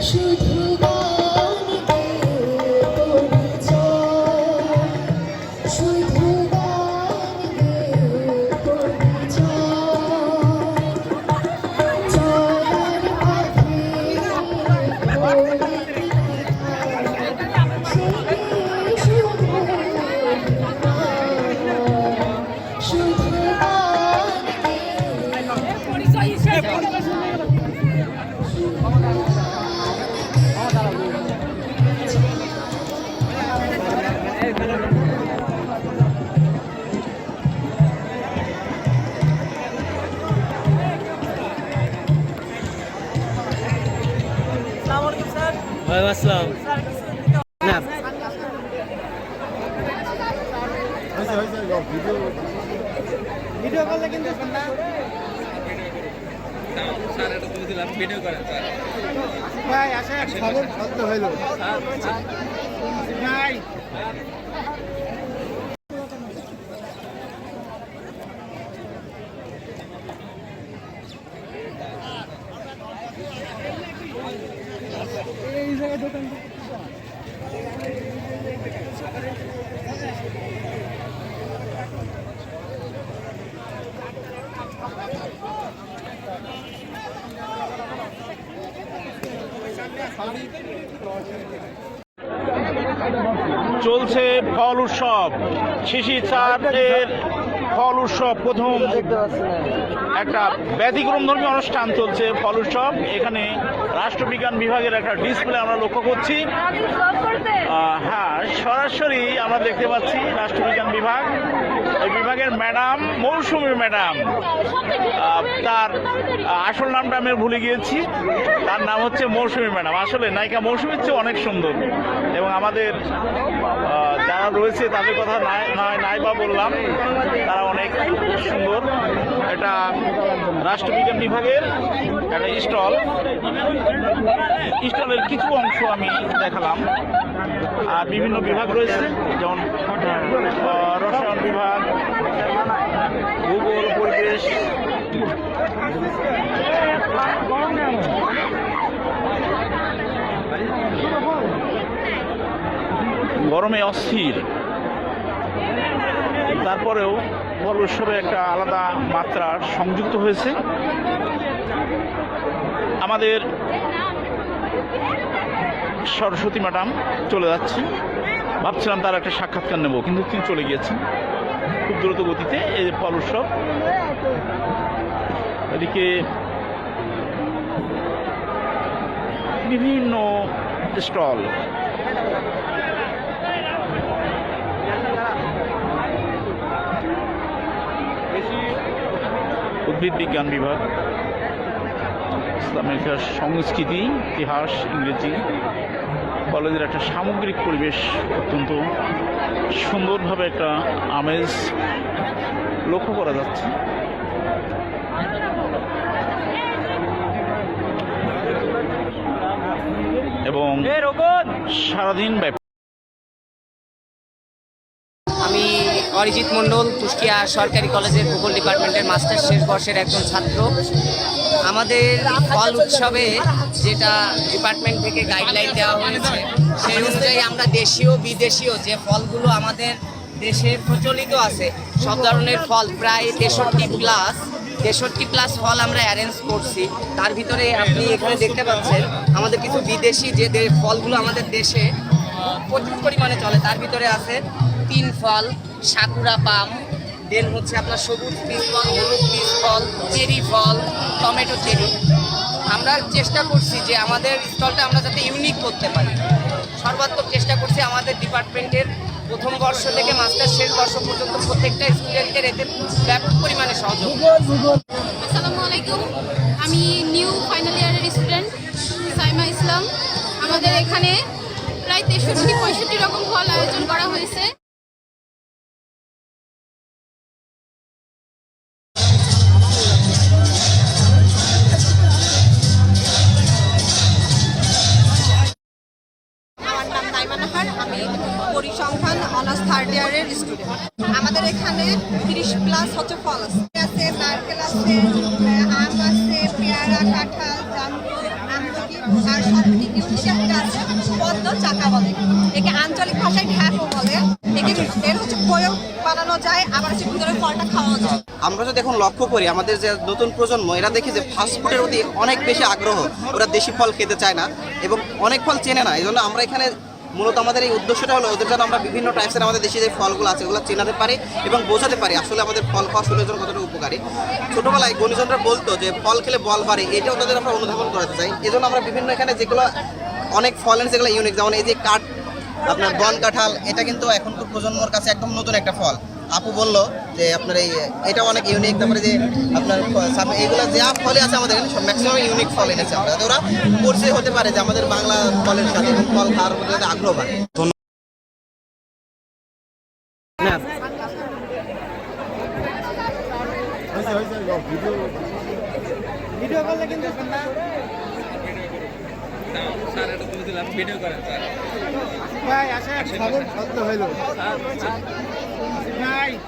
注 ওয়ালাইকুম আসসালাম। না। ভিডিও করলে কিন্তু না। ভাই আসে খবর হইল। ভাই। চলছে ফল উৎসব। শিশি চাঁদের ফল উৎসব প্রথম একটা ব্যতিক্রম ধর্মী অনুষ্ঠান চলছে ফল উৎসব। এখানে রাষ্ট্রবিজ্ঞান বিভাগের একটা ডিসপ্লে আমরা লক্ষ্য করছি। হ্যাঁ সরাসরি আমরা দেখতে পাচ্ছি রাষ্ট্রবিজ্ঞান বিভাগ। এই বিভাগের ম্যাডাম মৌসুমী ম্যাডাম। তার আসল নামটা আমি ভুলে গিয়েছি। তার নাম হচ্ছে মৌসুমী ম্যাডাম। আসলে নায়িকা মৌসুমীর চেয়ে অনেক সুন্দর। এবং আমাদের যারা রয়েছে, তাদের কথা নাই নাই বা বললাম। তারা অনেক সুন্দর। এটা রাষ্ট্রবিজ্ঞান বিভাগের একটা স্টল। স্টলের কিছু অংশ আমি দেখালাম। আর বিভিন্ন বিভাগ রয়েছে, যেমন রসায়ন বিভাগ, ভূগোল, পরিবেশ গরমে অস্থির। তারপরেও ফল উৎসবে একটা আলাদা মাত্রা সংযুক্ত হয়েছে। আমাদের সরস্বতী ম্যাডাম চলে যাচ্ছে ভাবছিলাম তার একটা সাক্ষাৎকার নেব, কিন্তু তিনি চলে গিয়েছেন। খুব দ্রুত গতিতে এই ফল উৎসব এদিকে বিভিন্ন স্টল। উদ্ভিদ বিজ্ঞান বিভাগ ইসলামের ইতিহাস সংস্কৃতি ইতিহাস ইংরেজি কলেজের একটা সামগ্রিক পরিবেশ অত্যন্ত সুন্দরভাবে একটা আমেজ লক্ষ্য করা যাচ্ছে। এবং সারাদিন ব্যাপী অরিজিৎ মণ্ডল, কুষ্টিয়া সরকারি কলেজের ভূগোল ডিপার্টমেন্টের মাস্টার শেষ বর্ষের একজন ছাত্র। আমাদের ফল উৎসবে যেটা ডিপার্টমেন্ট থেকে গাইডলাইন দেওয়া হয়েছে, সেই অনুযায়ী আমরা দেশীয়, বিদেশীয় যে ফলগুলো আমাদের দেশে প্রচলিত আছে, সব ধরনের ফল, প্রায় তেষট্টি প্লাস তেষট্টি প্লাস ফল আমরা অ্যারেঞ্জ করছি। তার ভিতরে আপনি এখানে দেখতে পাচ্ছেন, আমাদের কিছু বিদেশি যে ফলগুলো আমাদের দেশে প্রচুর পরিমাণে চলে। তার ভিতরে আছে তিন ফল সাকুরা পাম দেন হচ্ছে আপনার সবুজ পিস ফল হলুদ পিস ফল চেরি ফল টমেটো চেরি। আমরা চেষ্টা করছি যে আমাদের স্টলটা আমরা যাতে ইউনিক করতে পারি। সর্বাত্মক চেষ্টা করছি আমাদের ডিপার্টমেন্টের প্রথম বর্ষ থেকে মাস্টার শেষ বর্ষ পর্যন্ত প্রত্যেকটা স্টুডেন্টের এতে ব্যাপক পরিমাণে সহযোগ। আসসালামু আলাইকুম। আমি নিউ ফাইনাল ইয়ারের স্টুডেন্ট সাইমা ইসলাম। আমাদের এখানে প্রায় তেষট্টি পঁয়ষট্টি রকম ফল আয়োজন করা হয়েছে। আমার নাইমা নাহার আমি পরিসংখ্যান অনার্স থার্ড ইয়ারের স্টুডেন্ট আমাদের এখানে তিরিশ প্লাস হচ্ছে ফল আছে। নারকেল আছে, আম আছে, পেয়ারা, কাঁঠাল, জামরুল আর তালবদ্ধ চাকা বলে। একে আঞ্চলিক ভাষায় ঢ্যাপও বলে। একে এর হচ্ছে প্রয়োগ বানানো যায়, আবার হচ্ছে ভিতরে ফলটা খাওয়া যায়। আমরা যদি এখন লক্ষ্য করি, আমাদের যে নতুন প্রজন্ম, এরা দেখি যে ফাস্টফুডের প্রতি অনেক বেশি আগ্রহ। ওরা দেশি ফল খেতে চায় না এবং অনেক ফল চেনে না। এই জন্য আমরা এখানে মূলত আমাদের এই উদ্দেশ্যটা হলো ওদের যেন আমরা বিভিন্ন টাইপসের আমাদের দেশে যে ফলগুলো আছে ওগুলো চেনাতে পারি এবং বোঝাতে পারি আসলে আমাদের ফল খাওয়া শরীরের জন্য কতটা উপকারী। ছোটোবেলায় গণিজনরা বলতো যে, ফল খেলে বল বাড়ে, এটাও তাদের আমরা অনুধাবন করাতে চাই। এজন্য আমরা বিভিন্ন এখানে যেগুলো অনেক ফলের যেগুলো ইউনিক যেমন এই যে কাঠ, আপনার বন কাঁঠাল, এটা কিন্তু এখনকার প্রজন্মর কাছে একদম নতুন একটা ফল। আপু বলল যে আপনার এই এটা অনেক ইউনিক তারপরে যে আপনার সামনে এইগুলো যা ফলে আছে আমাদের এখানে ম্যাক্সিমাম ইউনিক ফল এনেছে আমরা। যাতে ওরা পরিচয় হতে পারে যে আমাদের বাংলা ফলের সাথে এবং ফল খাওয়ার প্রতি যাতে আগ্রহ বাড়ে। না হয়েছে হয়েছে ভিডিও ভিডিও করলে কিন্তু ভাই আসে খবর সত্য হইল নাই